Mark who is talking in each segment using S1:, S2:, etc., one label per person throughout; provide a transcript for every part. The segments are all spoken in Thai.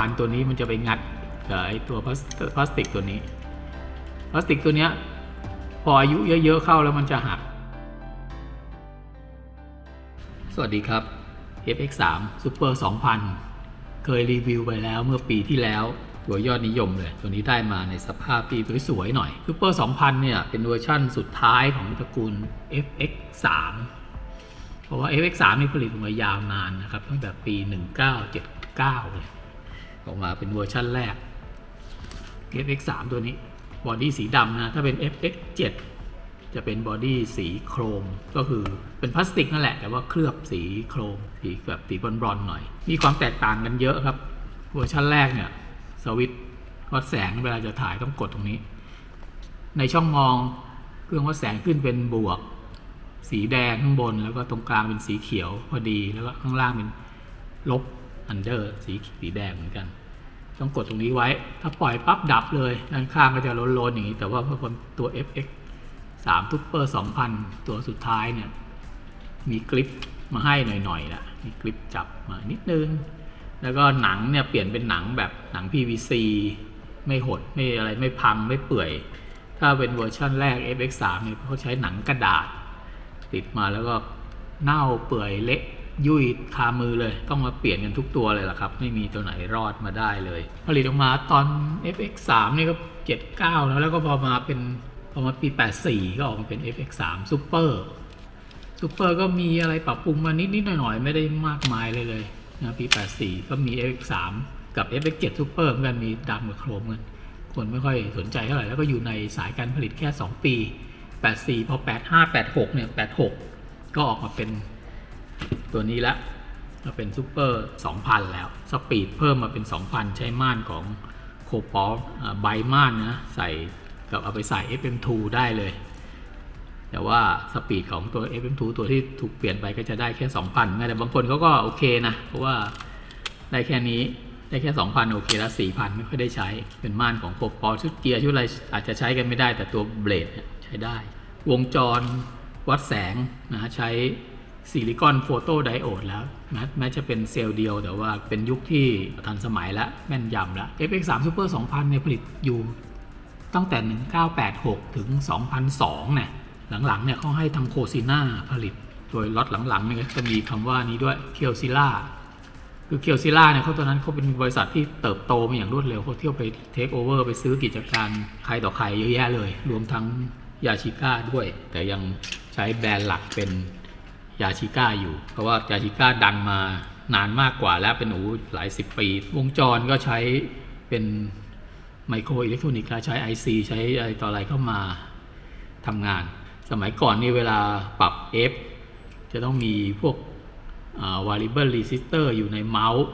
S1: านตัวนี้มันจะไปงัดกับไอตัวพลาสพลาสติกตัวนี้ พลาสติกตัวเนี้ยพออายุเยอะๆเข้าแล้วมันจะหัก สวัสดีครับ FX3 Super 2000 เคยรีวิวไปแล้วเมื่อปีที่แล้วตัวยอดนิยมเลย ตัวนี้ได้มาในสภาพที่สวยๆหน่อย Super 2000 เนี่ย เป็นเวอร์ชั่นสุดท้ายของตระกูล FX3 เพราะว่า FX3 นี่ผลิตมายาวนานนะครับ ตั้งแต่ปี 1979 เลย ออกมาเป็นเวอร์ชั่นแรก FX3 ตัวนี้บอดี้สีดำนะ ถ้าเป็น FX7 จะเป็นบอดี้สีโครม ก็คือเป็นพลาสติกนั่นแหละ แต่ว่าเคลือบสีโครม สีแบบสีบรอนๆหน่อย มีความแตกต่างกันเยอะครับ เวอร์ชันแรกเนี่ยสวิตช์วัดแสงเวลาจะถ่ายต้องกดตรงนี้ ในช่องมองเครื่องวัดแสงขึ้นเป็นบวก สีแดงข้างบน แล้วก็ตรงกลางเป็นสีเขียวพอดี แล้วก็ข้างล่างเป็นลบ อันเดอร์สีสีแดงเหมือนกัน ต้องกดตรงนี้ไว้ ถ้าปล่อยปั๊บดับเลย ด้านข้างก็จะโลนๆอย่างนี้ แต่ว่าพอคนตัว FX 3 t u p e r 2000 ตัวสุดท้ายเนี่ย มีกริปมาให้หน่อยๆละมีกริปจับมานิดนึง แล้วก็หนังเนี่ยเปลี่ยนเป็นหนังแบบหนัง PVC ไม่หด ไม่อะไรไม่พังไม่เปื่อย ถ้าเป็นเวอร์ชั่นแรก FX3 เนี่ยเขาใช้หนังกระดาษ ติดมาแล้วก็เน่าเปื่อยเละ ยุ่ยคามือเลย ต้องมาเปลี่ยนกันทุกตัวเลยล่ะครับ ไม่มีตัวไหนรอดมาได้เลย ผลิตออกมาตอน FX3 นี่ก็ 79 แล้วแล้วก็พอมาเป็นพอมาปี 84 ก็ออกมาเป็น FX3 Super Super ก็มีอะไรปรับปรุงมานิดๆหน่อยๆ ไม่ได้มากมายเลยเลยนะปี 84 ก็มี FX3 กับ FX7 Super เหมือนกันมีดำกับโครมกันคนไม่ค่อยสนใจเท่าไหร่แล้วก็อยู่ในสายการผลิตแค่ 2 ปี 84 พอ 85 86 เนี่ย 86 ก็ออกมาเป็น ตัวนี้ละมาเป็นซูเปอร์ 2,000 แล้ว สปีดเพิ่มมาเป็น 2,000 ใช้ม่านของโคปอลใบม่านนะใส่กับเอาไปใส่ FM2 ได้เลย แต่ว่าสปีดของตัว FM2 ตัวที่ถูกเปลี่ยนไปก็จะได้แค่ 2,000แต่บางคนเขาก็โอเคนะ เพราะว่าได้แค่นี้ได้แค่ 2,000 โอเคแล้ว4,000 ไม่ค่อยได้ใช้เป็นม่านของโคปอลชุดเกียร์ชุดอะไรอาจจะใช้กันไม่ได้แต่ตัวเบลดใช้ได้ วงจรวัดแสงนะใช้ ซิลิคอนโฟโตไดโอดแล้วนะแม้จะเป็นเซลล์เดียวแต่ว่าเป็นยุคที่ทันสมัยและแม่นยำแล้ว FX3 Super 2000เนี่ยผลิตอยู่ตั้งแต่ 1986 ถึง 2002เนี่ยหลังๆเนี่ยเขาให้ทางโคซิน่าผลิต โดยล็อตหลังๆเนี่ยจะมีคำว่านี้ด้วยเคียวซิล่าคือเคียวซิล่าเนี่ยเขาตอนนั้นเขาเป็นบริษัทที่เติบโตมาอย่างรวดเร็วเขาเที่ยวไปเทคโอเวอร์ไปซื้อกิจการใครต่อใครเยอะแยะเลย รวมทั้งยาชิก้าด้วย แต่ยังใช้แบรนด์หลักเป็น ยาชิก้าอยู่ เพราะว่ายาชิก้าดังมานานมากกว่าแล้วเป็นโอ้หลายสิบปี วงจรก็ใช้เป็นไมโครอิเล็กทรอนิกส์ใช้ IC ใช้อะไรต่ออะไรเข้ามาทำงาน สมัยก่อนนี่เวลาปรับ F จะต้องมีพวก variable resistor อยู่ในเมาส์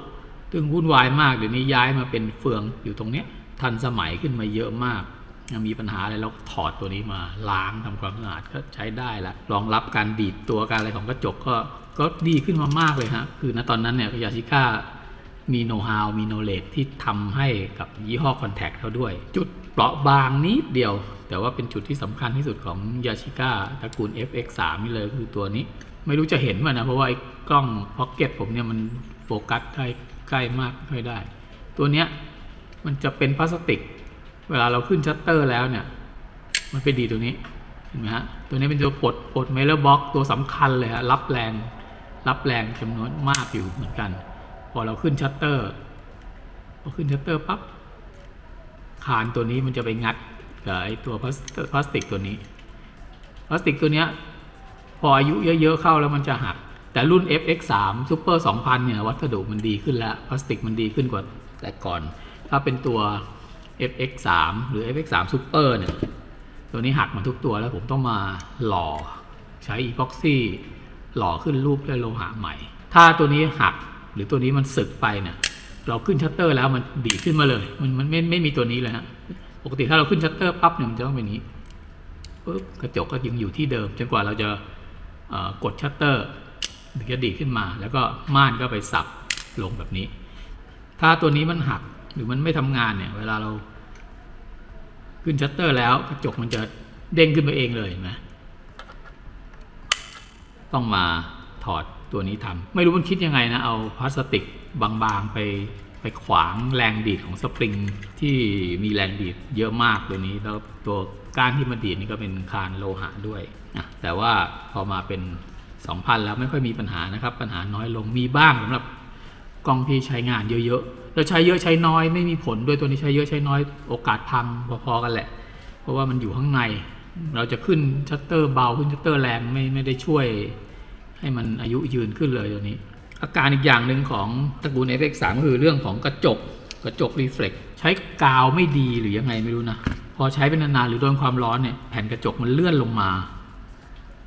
S1: ซึ่งวุ่นวายมากเดี๋ยวนี้ย้ายมาเป็นเฟืองอยู่ตรงเนี้ยทันสมัยขึ้นมาเยอะมาก มีปัญหาอะไรเราถอดตัวนี้มาล้างทำความสะอาดก็ใช้ได้ละรองรับการดีดตัวการอะไรของกระจกก็ก็ดีขึ้นมามากเลยฮะคือณตอนนั้นเนี่ยยาชิก้ามีโน้ตฮาวมีโนเล e ที่ทำให้กับยี่ห้อคอนแทคเขาด้วย จุดเปราะบางนิดเดียว แต่ว่าเป็นจุดที่สำคัญที่สุดของยาชิก้าตระกูล FX3 นี่เลยคือตัวนี้ ไม่รู้จะเห็นมันนะเพราะว่าไอ้กล้องพ็อกเก็ตผมเนี่ยมันโฟกัสได้ใกล้มากไม่ค่อยได้ ตัวเนี้ยมันจะเป็นพลาสติก เวลาเราขึ้นชัตเตอร์แล้วเนี่ย มันไปดีตัวนี้ เห็นไหมฮะ ตัวนี้เป็นตัวปลดปลดเมลเลอร์บ็อกตัวสำคัญเลยฮะ รับแรง รับแรงจำนวนมากอยู่เหมือนกัน พอเราขึ้นชัตเตอร์ พอขึ้นชัตเตอร์ปั๊บ คานตัวนี้มันจะไปงัดกับไอ้ตัวพลาสพลาสติกตัวนี้ พลาสติกตัวเนี้ย พออายุเยอะๆเข้าแล้วมันจะหัก แต่รุ่น FX3 Super 2000 เนี่ย วัสดุมันดีขึ้นแล้ว พลาสติกมันดีขึ้นกว่าแต่ก่อน ถ้าเป็นตัว FX3 หรือ FX3 Super เนี่ยตัวนี้หักมาทุกตัวแล้วผมต้องมาหล่อใช้อีพ็อกซี่หล่อขึ้นรูปด้วยโลหะใหม่ ถ้าตัวนี้หักหรือตัวนี้มันสึกไปเนี่ยเราขึ้นชัตเตอร์แล้วมันดีขึ้นมาเลย มันมันไม่ไม่มีตัวนี้เลยฮะปกติถ้าเราขึ้นชัตเตอร์ปั๊บเนี่ยมันจะต้องเป็นนี้ปุ๊บกระจกก็ยังอยู่ที่เดิมจนกว่าเราจะกดชัตเตอร์ถึงจะดีขึ้นมา แล้วก็ม่านก็ไปสับลงแบบนี้ ถ้าตัวนี้มันหัก รือมันไม่ทำงานเนี่ย เวลาเราขึ้นชัตเตอร์แล้วกระจกมันจะเด้งขึ้นมาเองเลยนไหมต้องมาถอดตัวนี้ทำไม่รู้มันคิดยังไงนะ เอาพลาสติกบางๆไปไปขวางแรงดีดของสปริงที่มีแรงดีดเยอะมากตัวนี้ แล้วตัวก้านที่มาดีดนี่ก็เป็นคานโลหะด้วยอะแต่ว่าพอมาเป็น 2,000 แล้วไม่ค่อยมีปัญหานะครับ ปัญหาน้อยลงมีบ้างสำหรับ กล้องที่ใช้งานเยอะๆแล้วใช้เยอะใช้น้อยไม่มีผลด้วยตัวนี้ใช้เยอะใช้น้อยโอกาสพังพอๆกันแหละ เพราะว่ามันอยู่ข้างใน เราจะขึ้นชัตเตอร์เบาขึ้นชัตเตอร์แรงไม่ไม่ได้ช่วย ให้มันอายุยืนขึ้นเลยตัวนี้ อาการอีกอย่างหนึ่งของตระกูล FX3 ก็คือเรื่องของกระจกกระจกรีเฟล็กใช้กาวไม่ดีหรือยังไงไม่รู้นะ พอใช้เป็นนานๆหรือโดนความร้อนเนี่ยแผ่นกระจกมันเลื่อนลงมา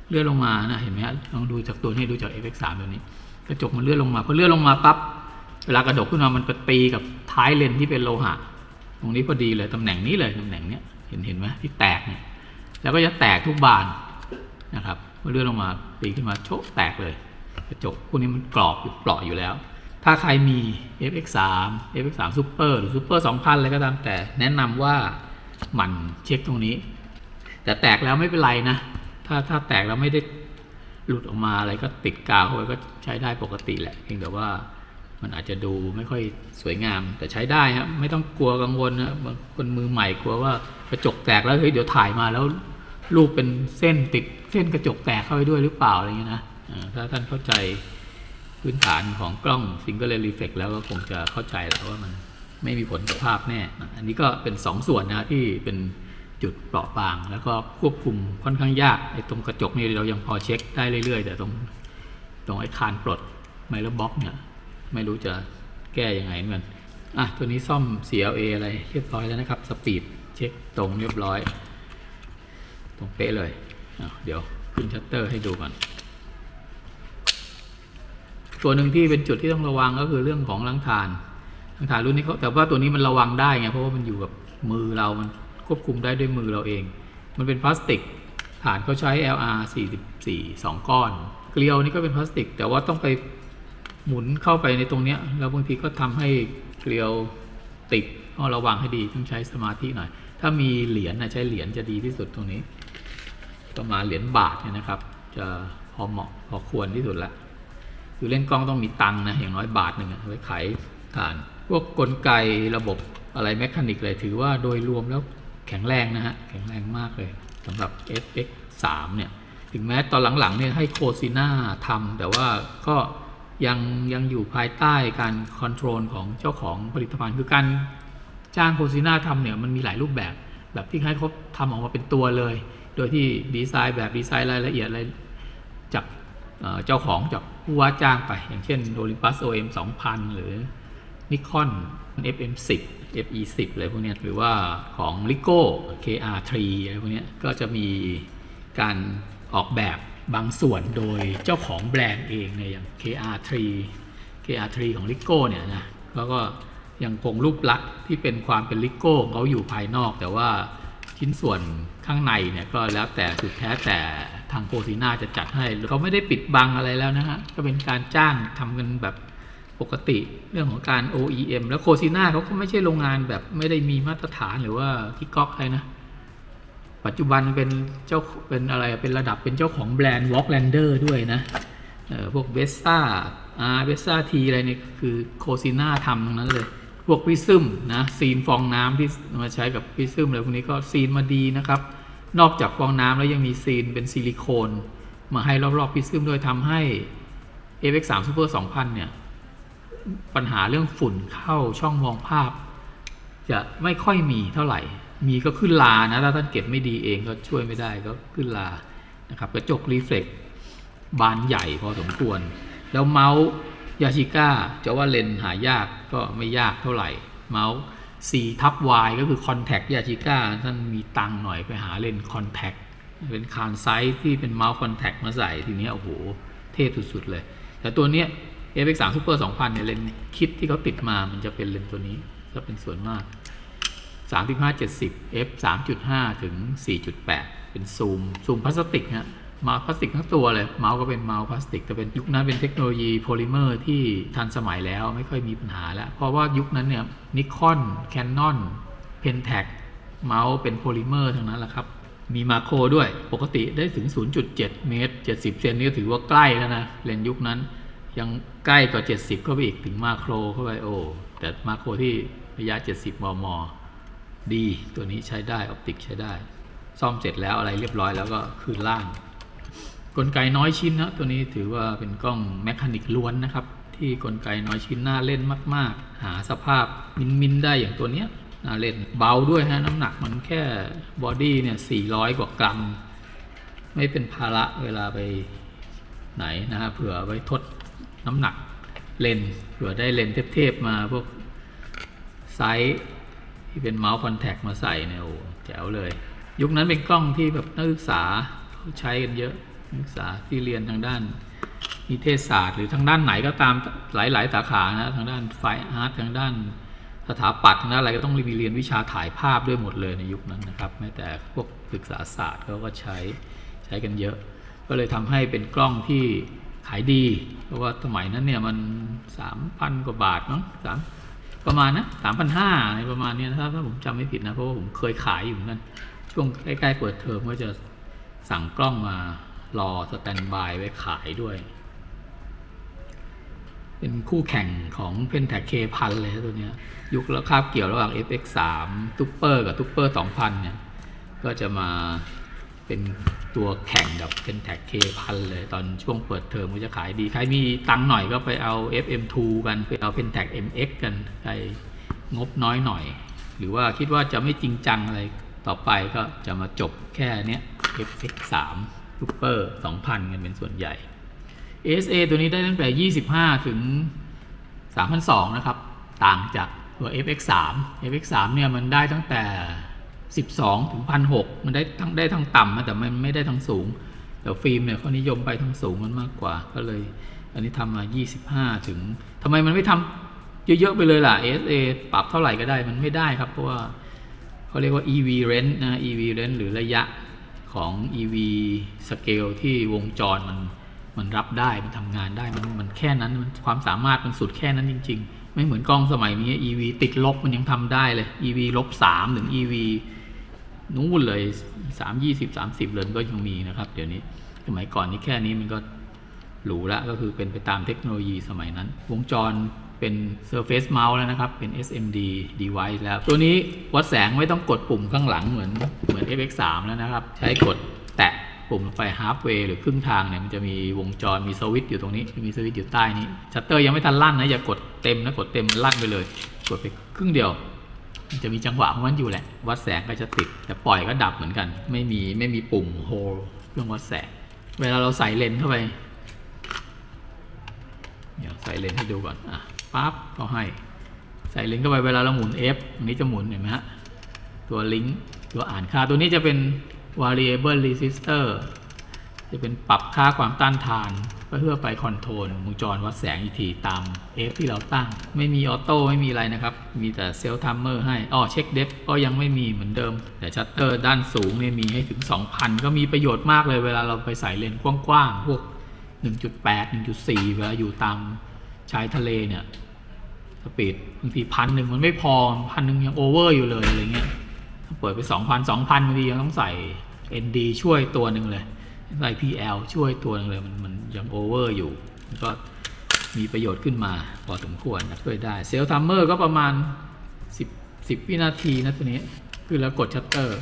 S1: เลื่อนลงมานะเห็นไหมฮะลองดูจากตัวนี้ดูจาก FX3 ตัวนี้ กระจกมันเลื่อนลงมาพอเลื่อนลงมาปั๊บ เวลากระดกขึ้นมามันไปตีกับท้ายเลนที่เป็นโลหะ ตรงนี้พอดีเลยตำแหน่งนี้เลยตำแหน่งเนี้ยเห็นเห็นไหมที่แตกเนี่ยแล้วก็จะแตกทุกบานนะครับเมื่อเลื่อนลงมาตีขึ้นมาโชกแตกเลยกระจกพวกนี้มันกรอบอยู่เปราะอยู่แล้ว ถ้าใครมี FX3 FX3 Super หรือ Super 2000อะไรก็ตามแต่แนะนำว่าหมั่นเช็คตรงนี้ แต่แตกแล้วไม่เป็นไรนะ ถ้าถ้าแตกแล้วไม่ได้หลุดออกมาอะไรก็ติดกาวเข้าไปก็ใช้ได้ปกติแหละเพียงแต่ว่า มันอาจจะดูไม่ค่อยสวยงาม แต่ใช้ได้ครับไม่ต้องกลัวกังวลนะบางคนมือใหม่กลัวว่ากระจกแตกแล้วเฮ้ยเดี๋ยวถ่ายมาแล้วรูปเป็นเส้นติดเส้นกระจกแตกเข้าไปด้วยหรือเปล่าอะไรเงี้ยนะถ้าท่านเข้าใจพื้นฐานของกล้องซิงเกิลเลนรีเฟกแล้วก็คงจะเข้าใจแล้วว่ามันไม่มีผลกับภาพแน่ อันนี้ก็เป็นสองส่วนนะที่เป็นจุดเปราะบาง แล้วก็ควบคุมค่อนข้างยากไอ้ตรงกระจกนี่เรายังพอเช็คได้เรื่อยๆ แต่ตรงตรงไอ้คานปลดไมลอร์บ็อกเนี่ย ไม่รู้จะแก้ยังไงเหมือนกันอะ ตัวนี้ซ่อม CLA อะไรเรียบร้อยแล้วนะครับ สปีดเช็คตรงเรียบร้อย ตรงเป๊ะเลยเดี๋ยวขึ้นชัตเตอร์ให้ดูก่อนตัวหนึ่งที่เป็นจุดที่ต้องระวังก็คือเรื่องของล้างทานล้างทานรุ่นนี้เขาแต่ว่าตัวนี้มันระวังได้ไงเพราะว่ามันอยู่กับมือเรา มันควบคุมได้ด้วยมือเราเอง มันเป็นพลาสติกฐานเขาใช้ LR 44 2 ก้อน เกลียวนี่ก็เป็นพลาสติก แต่ว่าต้องไป หมุนเข้าไปในตรงเนี้ยแล้วบางทีก็ทำให้เกลียวติดต้องระวังให้ดีต้องใช้สมาธิหน่อย ถ้ามีเหรียญนะใช้เหรียญจะดีที่สุดตรงนี้ ประมาณเหรียญบาทเนี่ยนะครับ จะพอเหมาะพอควรที่สุดละคือเล่นกล้องต้องมีตังนะอย่างน้อยบาทหนึ่งไว้ขายฐาน พวกกลไกระบบอะไรแมคานิกเลยถือว่าโดยรวมแล้วแข็งแรงนะฮะ แข็งแรงมากเลยสำหรับ FX 3 เนี่ย ถึงแม้ตอนหลังๆเนี่ยให้โคซิน่าทำแต่ว่าก็ ยังยังอยู่ภายใต้การคอนโทรลของเจ้าของผลิตภัณฑ์คือการจ้างโคซิน่าทำเนี่ยมันมีหลายรูปแบบ แบบที่ให้เขาทำออกมาเป็นตัวเลย โดยที่ดีไซน์แบบดีไซน์รายละเอียดอะไรจากเจ้าของจากผู้ว่าจ้างไป อย่างเช่น Olympus OM 2000 หรือ Nikon FM10 FE10 อะไรพวกนี้หรือว่าของ Ricoh KR3 อะไรพวกนี้ก็จะมีการออกแบบ บางส่วนโดยเจ้าของแบรนด์เองเนี่ยอย่าง KR3 KR3 ของ Ricoh เนี่ยนะแล้วก็ยังคงรูปลักษณ์ที่เป็นความเป็น Ricoh ของเขาอยู่ภายนอก แต่ว่าชิ้นส่วนข้างในเนี่ยก็แล้วแต่สุดแท้แต่ทางโคซีนาจะจัดให้เขาไม่ได้ปิดบังอะไรแล้วนะฮะก็เป็นการจ้างทำกันแบบปกติเรื่องของการ OEM แล้วโคซีนาเขาก็ไม่ใช่โรงงานแบบไม่ได้มีมาตรฐานหรือว่าที่ก๊อกอะไรนะ ปัจจุบันเป็นเจ้าเป็นอะไรเป็นระดับเป็นเจ้าของแบรนด์ Walklander ด้วยนะเออพวกเบสต้าอาเบสต้าทีอะไรเนี่ยคือโคซิน่าทำทั้งนั้นเลย พวกพิซึมนะซีนฟองน้ำที่มาใช้กับพิซึมอะไรพวกนี้ก็ซีนมาดีนะครับ นอกจากฟองน้ำแล้วยังมีซีนเป็นซิลิโคน มาให้รอบๆพิซึมด้วยทำให้ AX3 Super 2000 เนี่ย ปัญหาเรื่องฝุ่นเข้าช่องมองภาพ จะไม่ค่อยมีเท่าไหร่ มีก็ขึ้นลานะถ้าท่านเก็บไม่ดีเองก็ช่วยไม่ได้ก็ขึ้นลานะครับกระจกรีเฟล็กบานใหญ่พอสมควร แล้วเมาส์ยาชิก้าจะว่าเลนหายากก็ไม่ยากเท่าไหร่ เมาส์ C ทับ Y ก็คือคอนแทคยาชิก้าท่านมีตังหน่อยไปหาเลนคอนแทคเป็นคานไซส์ที่เป็นเมาส์คอนแทคมาใส่ทีนี้โอ้โห เท่สุดๆเลย แต่ตัวเนี้ย FX3 Super 2000เนี่ยเลนคิดที่เขาติดมามันจะเป็นเลนตัวนี้จะเป็นส่วนมาก 3570 f 3.5 ถึง 4.8 เป็นซูม ซูมพลาสติกฮะมาพลาสติกทั้งตัวเลย เมาส์ก็เป็นเมาส์พลาสติก แต่เป็นยุคนั้นเป็นเทคโนโลยีโพลิเมอร์ที่ทันสมัยแล้วไม่ค่อยมีปัญหาแล้ว เพราะว่ายุคนั้นเนี่ยนิคอนแคนนอนเพนแท็กเมาส์เป็นโพลิเมอร์ทั้งนั้นแหละครับ มีมาโครด้วยปกติได้ถึง 0.7 เมตร 70 เซนนี่ก็ถือว่าใกล้แล้วนะเลนยุคนั้น ยังใกล้กว่า 70 เข้าไปอีกถึงมาโครเข้าไปโอ้แต่มาโครที่ระยะ 70 มม ดีตัวนี้ใช้ได้ออปติกใช้ได้ ซ่อมเสร็จแล้วอะไรเรียบร้อยแล้วก็คืนล่าง กลไกน้อยชิ้นนะตัวนี้ถือว่าเป็นกล้องแมคานิกล้วนนะครับ ที่กลไกน้อยชิ้นน่าเล่นมาก ๆ หาสภาพมินมินได้อย่างตัวเนี้ยน่าเล่นเบาด้วยฮะน้ำหนักมันแค่บอดี้เนี่ย400 กว่ากรัม ไม่เป็นภาระเวลาไปไหนนะฮะเผื่อไว้ทดน้ำหนักเลนส์เผื่อได้เลนส์เทพๆมาพวกไซส์ ที่เป็นเมาส์คอนแทคมาใส่เนี่ยโอ้แจ๋วเลย ยุคนั้นเป็นกล้องที่แบบนักศึกษาเขาใช้กันเยอะนักศึกษาที่เรียนทางด้านนิเทศศาสตร์ หรือทางด้านไหนก็ตามหลาย ๆ สาขานะทางด้านไฟอาร์ตทางด้านสถาปัตย์ทางด้านอะไรก็ต้องมีเรียนวิชาถ่ายภาพด้วยหมดเลยในยุคนั้นนะครับแม้แต่พวกศึกษาศาสตร์เขาก็ใช้ใช้กันเยอะ ก็เลยทำให้เป็นกล้องที่ขายดี เพราะว่าสมัยนั้นเนี่ยมันสามพันกว่าบาทเนาะสาม ประมาณนะสามพันห้าในประมาณเนี้ยนะครับถ้าผมจำไม่ผิดนะ เพราะว่าผมเคยขายอยู่เหมือนกัน ช่วงใกล้ๆเปิดเทอมก็จะสั่งกล้องมารอสแตนบายไว้ขายด้วย เป็นคู่แข่งของ Pentax K พันเลยตัวเนี้ย ยุคแล้วคาบเกี่ยวระหว่าง FX3 Super กับ Super 2000 เนี่ย ก็จะมา เป็นตัวแข่งกับ Pentax K พันเลยตอนช่วงเปิดเทอมก็จะขายดี ใครมีตังค์หน่อยก็ไปเอา FM2 กันไปเอา Pentax MX กันใครงบน้อยหน่อย หรือว่าคิดว่าจะไม่จริงจังอะไรต่อไปก็จะมาจบแค่เนี้ย FX3 Super 2000 กันเป็นส่วนใหญ่ ASA ตัวนี้ได้ตั้งแต่ 25 ถึง 3,200 นะครับ ต่างจากตัว FX3 FX3 เนี่ยมันได้ตั้งแต่ 12 ถึง1,600มันได้ทั้งได้ทั้งต่ำนะแต่มันไม่ได้ทั้งสูง แต่ฟิล์มเนี่ยเขานิยมไปทั้งสูงมันมากกว่า ก็เลย อันนี้ทำมา 25 ถึงทำไมมันไม่ทำเยอะๆไปเลยล่ะ SA ปรับเท่าไหร่ก็ได้มันไม่ได้ครับ เพราะว่าเขาเรียกว่า EV range นะ EV range หรือระยะของ EV scale ที่วงจรมันมันรับได้ มันทำงานได้ มันมันแค่นั้น มันความสามารถมันสุดแค่นั้นจริง ๆ ไม่เหมือนกล้องสมัยนี้ EV ติดลบมันยังทำได้เลย EV ลบสามถึง EV นู่นเลยสามยี่สิบสามสิบเลยก็ยังมีนะครับ เดี๋ยวนี้สมัยก่อนนี้แค่นี้มันก็หรูละก็คือเป็นไปตามเทคโนโลยีสมัยนั้น วงจรเป็น Surface Mouse แล้วนะครับ เป็น SMD device แล้ว ตัวนี้วัดแสงไม่ต้องกดปุ่มข้างหลังเหมือนเหมือน FX3 แล้วนะครับ ใช้กดแตะปุ่มไป halfway หรือครึ่งทางเนี่ยมันจะมีวงจรมีสวิตช์อยู่ตรงนี้มีสวิตช์อยู่ใต้นี้ชัตเตอร์ยังไม่ทันลั่นนะอย่ากดเต็มนะกดเต็มมันลั่นไปเลย กดไปครึ่งเดียว จะมีจังหวะของมันอยู่แหละ วัดแสงก็จะติด แต่ปล่อยก็ดับเหมือนกัน ไม่มีไม่มีปุ่มโฮเครื่องวัดแสง เวลาเราใส่เลนเข้าไปเดี๋ยวใส่เลนให้ดูก่อนอะปั๊บก็ให้ ใส่เลนเข้าไปเวลาเราหมุน F อันนี้จะหมุนเห็นไหมฮะตัวลิงก์ตัวอ่านค่าตัวนี้จะเป็น variable resistor จะเป็นปรับค่าความต้านทานเพื่อไปคอนโทรลวงจรวัดแสงอีกทีตาม F ที่เราตั้ง ไม่มีออโต้ไม่มีอะไรนะครับ มีแต่เซลล์ทัมเมอร์ให้อ๋อเช็คเดฟก็ยังไม่มีเหมือนเดิม แต่ชัตเตอร์ด้านสูงเนี่ยมีให้ถึง 2,000 ก็มีประโยชน์มากเลยเวลาเราไปใส่เลนส์กว้างๆ พวก 1.8 1.4 เวลาอยู่ตามชายทะเลเนี่ยสปีดบางทีพันหนึ่งมันไม่พอพันหนึ่งยังโอเวอร์อยู่เลยอะไรเงี้ยถ้าเปิดไปสองพันสองพันบางทียังต้องใส่ ND ช่วยตัวหนึ่งเลย ใส่ PL ช่วยตัวนึงเลยมันมันยังโอเวอร์อยู่ ก็มีประโยชน์ขึ้นมาพอสมควรนะช่วยได้เซลล์ทัมเมอร์ก็ประมาณ 10 10 วินาทีนะตัวนี้ คือแล้วกดชัตเตอร์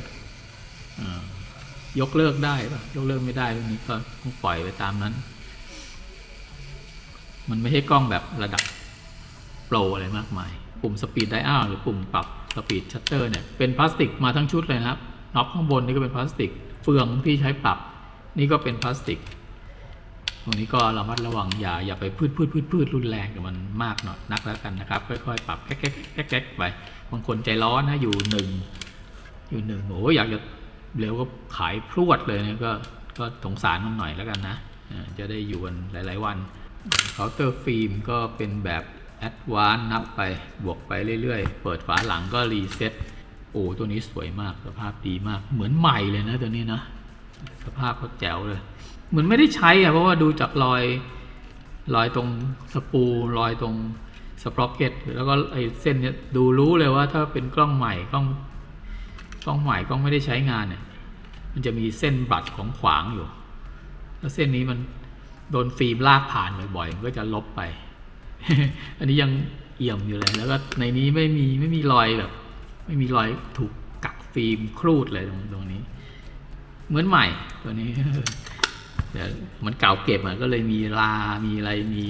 S1: ยกเลิกได้ปะยกเลิกไม่ได้ตรงนี้ก็ต้องปล่อยไปตามนั้น มันไม่ใช่กล้องแบบระดับโปรอะไรมากมาย ปุ่มสปีดไดอัลหรือปุ่มปรับสปีดชัตเตอร์เนี่ยเป็นพลาสติกมาทั้งชุดเลยนะครับน็อปข้างบนนี่ก็เป็นพลาสติก เฟืองที่ใช้ปรับ นี่ก็เป็นพลาสติก ตรงนี้ก็ระมัดระวังอย่าอย่าไปพืดพืดพืดพืดรุนแรงกับมันมากหน่อยนักแล้วกันนะครับ ค่อยๆ ปรับแก๊กแก๊กแก๊กแก๊กไปบางคนใจร้อนนะอยู่หนึ่งอยู่หนึ่งโอ้ยอยากจะเร็วก็ขายพรวดเลยเนี่ยก็ก็สงสารมันหน่อยแล้วกันนะจะได้อยู่กันหลาย ๆ วันเคาน์เตอร์ฟิล์มก็เป็นแบบแอดวานนับไปบวกไปเรื่อย ๆ เปิดฝาหลังก็รีเซ็ตโอ้ตัวนี้สวยมากสภาพดีมากเหมือนใหม่เลยนะตัวนี้นะ สภาพเขาแจ๋วเลย เหมือนไม่ได้ใช้อะเพราะว่าดูจากรอยรอยตรงสปูรอยตรงสปรอกเก็ตแล้วก็ไอ้เส้นเนี้ยดูรู้เลยว่าถ้าเป็นกล้องใหม่กล้องกล้องใหม่กล้องไม่ได้ใช้งานเนี่ย มันจะมีเส้นบัตรของขวางอยู่ แล้วเส้นนี้มันโดนฟิล์มลากผ่านบ่อยๆมันก็จะลบไป อันนี้ยังเอี่ยมอยู่เลยแล้วก็ในนี้ไม่มีไม่มีรอยแบบ ไม่มีรอยถูกกักฟิล์มครูดเลยตรงตรงนี้ เหมือนใหม่ตัวนี้เดี๋ยวมันเก่าเก็บอะก็เลยมีลา มีอะไร มี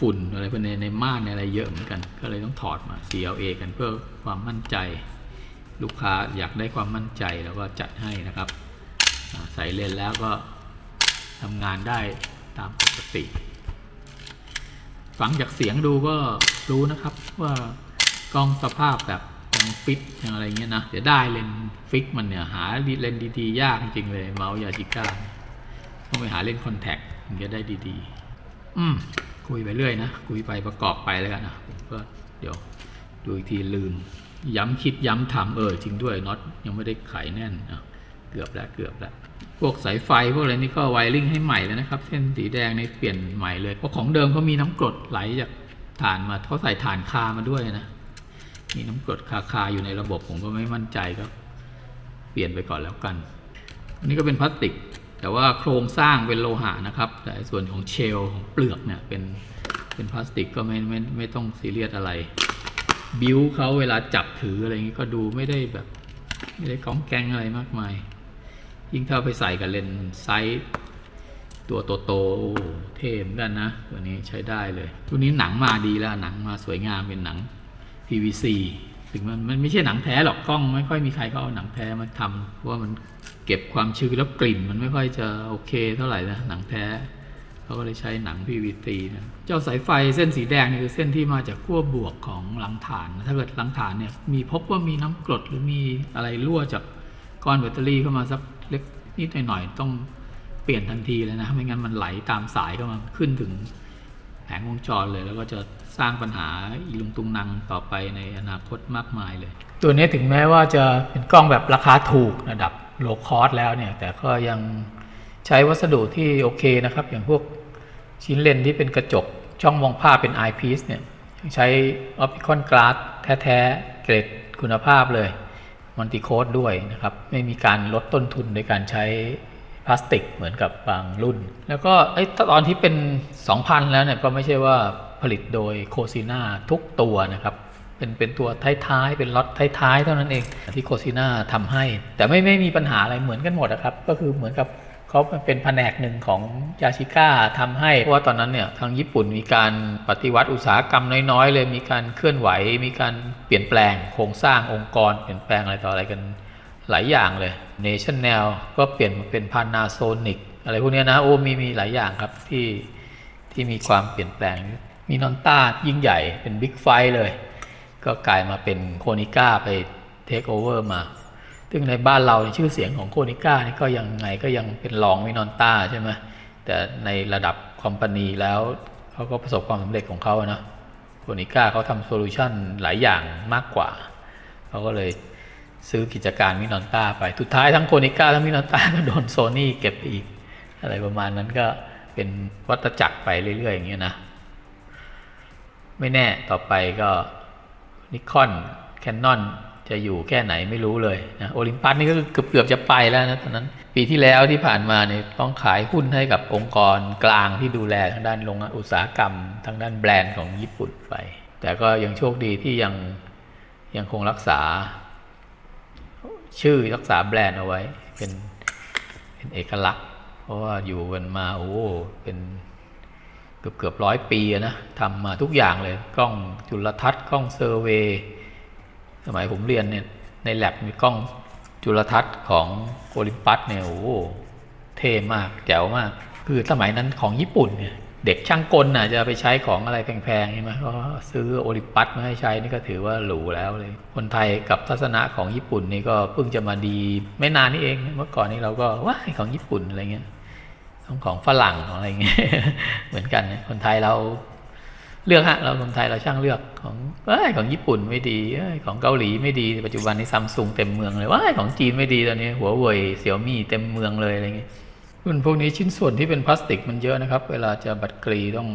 S1: ฝุ่นอะไรพวกนี้ในม่านในอะไรเยอะเหมือนกัน ก็เลยต้องถอดมา CLA กันเพื่อความมั่นใจ ลูกค้าอยากได้ความมั่นใจแล้วก็จัดให้นะครับ ใส่เลนแล้วก็ทำงานได้ตามปกติ ฟังจากเสียงดูก็รู้นะครับว่ากล้องสภาพแบบ ฟิตยังอะไรเงี้ยนะเดี๋ยวได้เลนฟิกมันเนี่ยหาเลนดีๆ ยากจริงเลยเมาส์ยาชิก้าต้องไปหาเลนคอนแทคถึงจะได้ดีๆ อืมคุยไปเรื่อยนะ คุยไปประกอบไปแล้วกันนะก็เดี๋ยวดูอีกทีลืม ย้ำคิดย้ำทำเออจริงด้วยน็อตยังไม่ได้ไขแน่นอะเกือบแล้วเกือบแล้วพวกสายไฟพวกอะไรนี่ก็ไวริ่งให้ใหม่เลยนะครับ เส้นสีแดงนี่เปลี่ยนใหม่เลยเพราะของเดิมเขามีน้ำกรดไหลจากฐานมาเขาใส่ฐานคามาด้วยนะ มีน้ำกรดคาคาอยู่ในระบบผมก็ไม่มั่นใจก็เปลี่ยนไปก่อนแล้วกัน อันนี้ก็เป็นพลาสติก แต่ว่าโครงสร้างเป็นโลหะนะครับ แต่ส่วนของเชลของเปลือกเนี่ยเป็นเป็นพลาสติกก็ไม่ไม่ไม่ต้องซีเรียสอะไร บิวเขาเวลาจับถืออะไรอย่างนี้ก็ดูไม่ได้แบบไม่ได้ก้องแกงอะไรมากมาย ยิ่งถ้าไปใส่กับเลนส์ไซส์ตัวโตๆโอ้เท่เหมือนกันนะ ตัวนี้ใช้ได้เลย ตัวนี้หนังมาดีแล้วหนังมาสวยงามเป็นหนัง PVC ถึงมันมันไม่ใช่หนังแท้หรอกกล้องไม่ค่อยมีใครก็เอาหนังแท้มาทำเพราะว่ามันเก็บความชื้นแล้วกลิ่น มันไม่ค่อยจะโอเคเท่าไหร่นะหนังแท้เขาก็เลยใช้หนัง PVC นะเจ้าสายไฟเส้นสีแดงนี่คือเส้นที่มาจากขั้วบวกของหลังฐานถ้าเกิดหลังฐานเนี่ยมีพบว่ามีน้ำกรดหรือมีอะไรรั่วจากก้อนแบตเตอรี่เข้ามาสักเล็กนิดหน่อยต้องเปลี่ยนทันทีเลยนะไม่งั้นมันไหลตามสายเข้ามาขึ้นถึง แผงวงจรเลย แล้วก็จะสร้างปัญหาอีลุงตุงนังต่อไปในอนาคตมากมายเลย ตัวนี้ถึงแม้ว่าจะเป็นกล้องแบบราคาถูกระดับโลคอสแล้วเนี่ย แต่ก็ยังใช้วัสดุที่โอเคนะครับ อย่างพวกชิ้นเลนที่เป็นกระจกช่องมองภาพเป็น eyepiece เนี่ยยังใช้ optical glass แท้ๆเกรดคุณภาพเลยมัลติโคดด้วยนะครับ ไม่มีการลดต้นทุนในการใช้ พลาสติกเหมือนกับบางรุ่น แล้วก็ไอ้ตอนที่เป็น 2,000 แล้วเนี่ยก็ไม่ใช่ว่าผลิตโดยโคซิน่าทุกตัวนะครับเป็นเป็นตัวท้ายๆ เป็นล็อตท้ายๆ เท่านั้นเองที่โคซิน่าทำให้ แต่ไม่ไม่มีปัญหาอะไรเหมือนกันหมดนะครับ ก็คือเหมือนกับเขาเป็นแผนกหนึ่งของยาชิก้าทำให้ เพราะว่าตอนนั้นเนี่ยทางญี่ปุ่นมีการปฏิวัติอุตสาหกรรมน้อยๆ เลยมีการเคลื่อนไหว มีการเปลี่ยนแปลงโครงสร้างองค์กร เปลี่ยนแปลงอะไรต่ออะไรกัน หลายอย่างเลย Nation n e l ก็เปลี่ยนมาเป็น Panasonic อะไรพวกนี้นะโอ้มีมีหลายอย่างครับที่ที่มีความเปลี่ยนแปลง มีนอนต้ายิ่งใหญ่เป็นบิ๊กไฟเลย ก็กลายมาเป็นโคนิก้าไปเทคโอเวอร์มา ซึ่งในบ้านเราชื่อเสียงของโคนิก้านี่ก็ยังไงก็ยังเป็นรองมินอนต้าใช่ไหมแต่ในระดับคอมพานีแล้วเขาก็ประสบความสำเร็จของเขาอะนะโคนิก้าเขาทำโซลูชันหลายอย่างมากกว่าเขาก็เลย ซื้อกิจการมินอนต้าไปสุดท้ายทั้งโคนิก้าทั้งมินอนต้าก็โดนโซนี่เก็บไปอีก อะไรประมาณนั้นก็เป็นวัฏจักรไปเรื่อยๆอย่างเงี้ยนะ ไม่แน่ต่อไปก็นิคอนแคนนอนจะอยู่แค่ไหนไม่รู้เลยนะโอลิมปัสนี่ก็เกือบเกือบจะไปแล้วนะตอนนั้น ปีที่แล้วที่ผ่านมาเนี่ยต้องขายหุ้นให้กับองค์กรกลางที่ดูแลทางด้านโรงงานอุตสาหกรรม ทางด้านแบรนด์ของญี่ปุ่นไป แต่ก็ยังโชคดีที่ยังยังคงรักษา ชื่อรักษาแบรนด์เอาไว้ เป็นเป็นเอกลักษณ์ เพราะว่าอยู่กันมาโอ้เป็นเกือบเกือบร้อยปีนะทำมาทุกอย่างเลย กล้องจุลทรรศน์กล้องเซอร์เวย์สมัยผมเรียนเนี่ยในแลบมีกล้องจุลทรรศน์ของโอลิมปัสเนี่ยโอ้เท่มากแจ๋วมาก คือสมัยนั้นของญี่ปุ่นเนี่ย เด็กช่างกลน่ะจะไปใช้ของอะไรแพงๆใช่ไหมก็ซื้อโอลิปัสมาให้ใช้นี่ก็ถือว่าหรูแล้วเลย คนไทยกับทัศนะของญี่ปุ่นนี่ก็เพิ่งจะมาดีไม่นานนี้เอง เมื่อก่อนนี้เราก็ว้าของญี่ปุ่นอะไรเงี้ยของของฝรั่งของอะไรเงี้ยเหมือนกันคนไทยเราเลือกฮะเราคนไทยเราช่างเลือกของว้ายของญี่ปุ่นไม่ดีเอ้ยของเกาหลีไม่ดีปัจจุบันนี้ซัมซุงเต็มเมืองเลยว้าของจีนไม่ดีตอนนี้หัวเว่ยเสี่ยวมี่เต็มเมืองเลยอะไรเงี้ย รุ่นพวกนี้ชิ้นส่วนที่เป็นพลาสติกมันเยอะนะครับ เวลาจะบัดกรีต้อง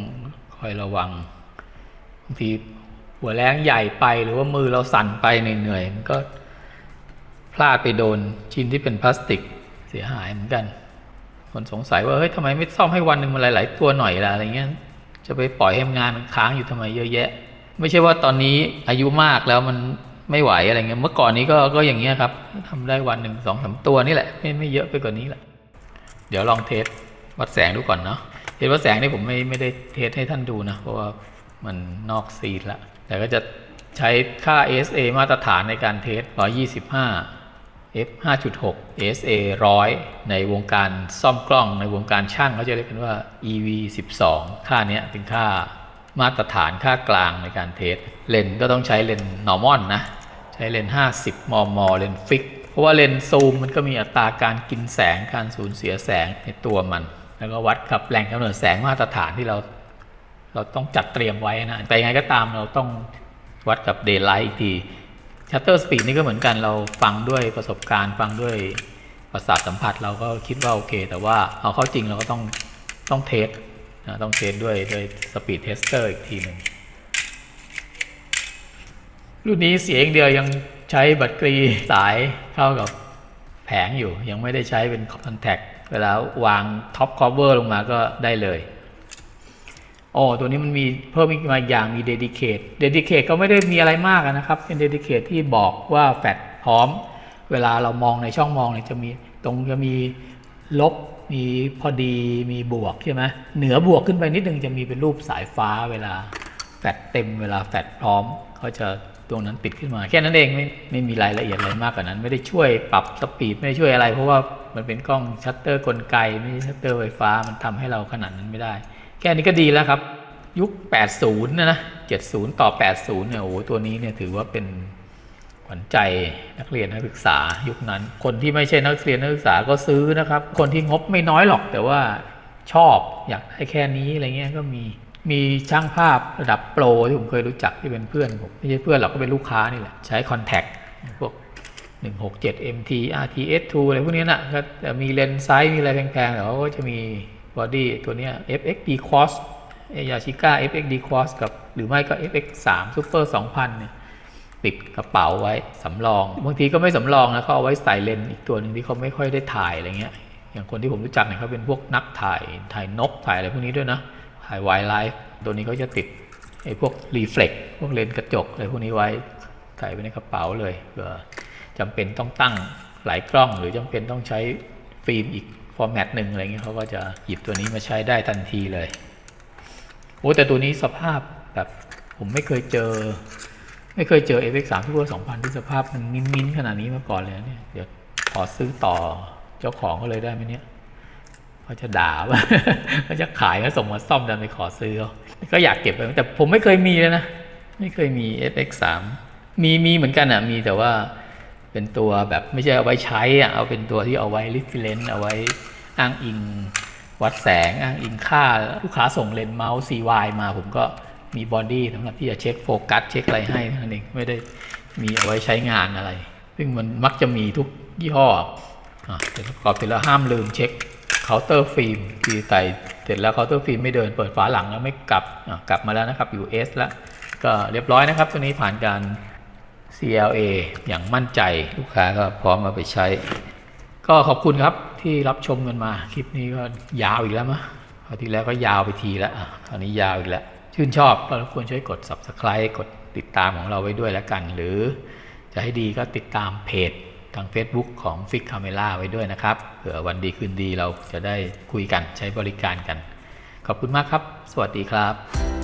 S1: คอยระวังบางทีหัวแรงใหญ่ไปหรือว่ามือเราสั่นไปเหนื่อยๆมันก็พลาดไปโดนชิ้นที่เป็นพลาสติกเสียหายเหมือนกัน คนสงสัยว่าเฮ้ยทำไมไม่ซ่อมให้วันหนึ่งมันหลาย ๆ ตัวหน่อยล่ะอะไรเงี้ยจะไปปล่อยให้งานมันค้างอยู่ทำไมเยอะแยะ ไม่ใช่ว่าตอนนี้อายุมากแล้วมันไม่ไหวอะไรเงี้ยเมื่อก่อนนี้ก็ก็อย่างเงี้ยครับทำได้วันหนึ่งสองสามตัวนี่แหละไม่ไม่เยอะไปกว่านี้แหละ เดี๋ยวลองเทสวัดแสงดูก่อนเนาะเทสวัดแสงนี่ผมไม่ไม่ได้เทสให้ท่านดูนะ เพราะว่ามันนอกซีนละแต่ก็จะใช้ค่า ASA มาตรฐานในการเทส 125 f 5.6 ASA 100 ในวงการซ่อมกล้องในวงการช่างเขาจะเรียกกันว่า EV 12 ค่าเนี้ยเป็นค่ามาตรฐานค่ากลางในการเทส เลนก็ต้องใช้เลนส์ normal นะ ใช้เลนส์50 มม เลนฟิก เพราะว่าเลนส์ซูมมันก็มีอัตราการกินแสงการสูญเสียแสงในตัวมัน แล้วก็วัดกับแหล่งกำเนิดแสงมาตรฐานที่เรา เราต้องจัดเตรียมไว้นะ แต่ยังไงก็ตามเราต้องวัดกับ daylight อีกที shutter speed นี่ก็เหมือนกันเราฟังด้วยประสบการณ์ฟังด้วยประสาทสัมผัสเราก็คิดว่าโอเค แต่ว่าเอาเข้าจริงเราก็ต้องต้องเทสนะต้องเทสด้วยด้วย speed tester อีกทีหนึ่งรุ่นนี้เสียงเดียวยัง ใช้บัตรกรีสายเข้ากับแผงอยู่ ยังไม่ได้ใช้เป็นคอนแทคเวลาวางท็อปคอเวอร์ลงมาก็ได้เลยโอ้ตัวนี้มันมีเพิ่มอีกมาอย่างมี Dedicate Dedicate ก็ไม่ได้มีอะไรมากนะครับ เป็น Dedicate ที่บอกว่าแฟลชพร้อม เวลาเรามองในช่องมองเนี่ยจะมีตรงจะมีลบมีพอดีมีบวกใช่ไหมเหนือบวกขึ้นไปนิดนึงจะมีเป็นรูปสายฟ้าเวลาแฟลชเต็มเวลาแฟลชพร้อมเขาจะ ตรงนั้นติดขึ้นมาแค่นั้นเองไม่ไม่มีรายละเอียดอะไรมากกว่านั้น ไม่ได้ช่วยปรับสปีดไม่ได้ช่วยอะไร เพราะว่ามันเป็นกล้องชัตเตอร์กลไก ไม่ใช่ชัตเตอร์ไฟฟ้ามันทำให้เราขนาดนั้นไม่ได้ แค่นี้ก็ดีแล้วครับ ยุค 80 นะนะ 70 ต่อ 80 เนี่ยโอ้ตัวนี้เนี่ยถือว่าเป็นขวัญใจนักเรียนนักศึกษายุคนั้น คนที่ไม่ใช่นักเรียนนักศึกษาก็ซื้อนะครับ คนที่งบไม่น้อยหรอกแต่ว่าชอบอยากได้แค่นี้อะไรเงี้ยก็มี มีช่างภาพระดับโปรที่ผมเคยรู้จักที่เป็นเพื่อนผมไม่ใช่เพื่อนหรอกก็เป็นลูกค้านี่แหละ ใช้คอนแทคพวก 167 MT RTS2 อะไรพวกนี้นะก็จะมีเลนส์ไซส์มีอะไรแพงๆแต่เขาก็จะมีบอดี้ตัวนี้ FXD Cross เอยาชิก้า FXD Cross กับหรือไม่ก็ FX3 Super 2000 เนี่ยติดกระเป๋าไว้สำรอง บางทีก็ไม่สำรองนะเขาเอาไว้ใส่เลนส์อีกตัวหนึ่งที่เขาไม่ค่อยได้ถ่ายอะไรเงี้ยอย่างคนที่ผมรู้จักเนี่ยเขาเป็นพวกนักถ่ายถ่ายนกถ่ายอะไรพวกนี้ด้วยนะ ไวไลฟ์ตัวนี้เขาจะติดไอ้พวกรีเฟล็กพวกเลนส์กระจกอะไรพวกนี้ไว้ใส่ไว้ในกระเป๋าเลยเผื่อจำเป็นต้องตั้งหลายกล้อง หรือจำเป็นต้องใช้ฟิล์มอีกฟอร์แมตหนึ่งอะไรเงี้ยเขาก็จะหยิบตัวนี้มาใช้ได้ทันทีเลยโอ้แต่ตัวนี้สภาพแบบผมไม่เคยเจอ ไม่เคยเจอ FX3 ที่ว่า2,000 ที่สภาพมันมิ้นๆขนาดนี้มาก่อนเลยเนี่ยเดี๋ยวขอซื้อต่อเจ้าของก็เลยได้ไหมเนี่ย เขาจะด่าว่าเขาจะขายก็ส่งมาซ่อมดันไปขอซื้อก็อยากเก็บไปแต่ผมไม่เคยมีเลยนะ ไม่เคยมี FX3 มีมีเหมือนกันอะมีแต่ว่าเป็นตัวแบบไม่ใช่เอาไว้ใช้อะเอาเป็นตัวที่เอาไว้ reference เอาไว้อ้างอิงวัดแสงอ้างอิงค่า ลูกค้าส่งเลนส์เมาส์ CY มาผมก็มีบอดี้สำหรับที่จะเช็คโฟกัสเช็คอะไรให้นั้นเองไม่ได้มีเอาไว้ใช้งานอะไร ซึ่งมันมักจะมีทุกยี่ห้ออะแต่ประกอบเสร็จแล้วห้ามลืมเช็ค เคาน์เตอร์ฟิล์มที่ใส่เสร็จแล้วเคาน์เตอร์ฟิล์มไม่เดินเปิดฝาหลังแล้วไม่กลับกลับมาแล้วนะครับ US แล้วก็เรียบร้อยนะครับ ตัวนี้ผ่านการ CLA อย่างมั่นใจลูกค้าก็พร้อมมาไปใช้ ก็ขอบคุณครับที่รับชมกันมา คลิปนี้ก็ยาวอีกแล้วมะคราวที่แล้วก็ยาวไปทีแล้วอะคราวนี้ยาวอีกแล้ว ชื่นชอบก็รบกวนช่วยกด subscribe กดติดตามของเราไว้ด้วยแล้วกัน หรือจะให้ดีก็ติดตามเพจ ทาง Facebook ของ f i x Camera ไว้ด้วยนะครับ เผื่อวันดีคืนดีเราจะได้คุยกันใช้บริการกัน ขอบคุณมากครับ สวัสดีครับ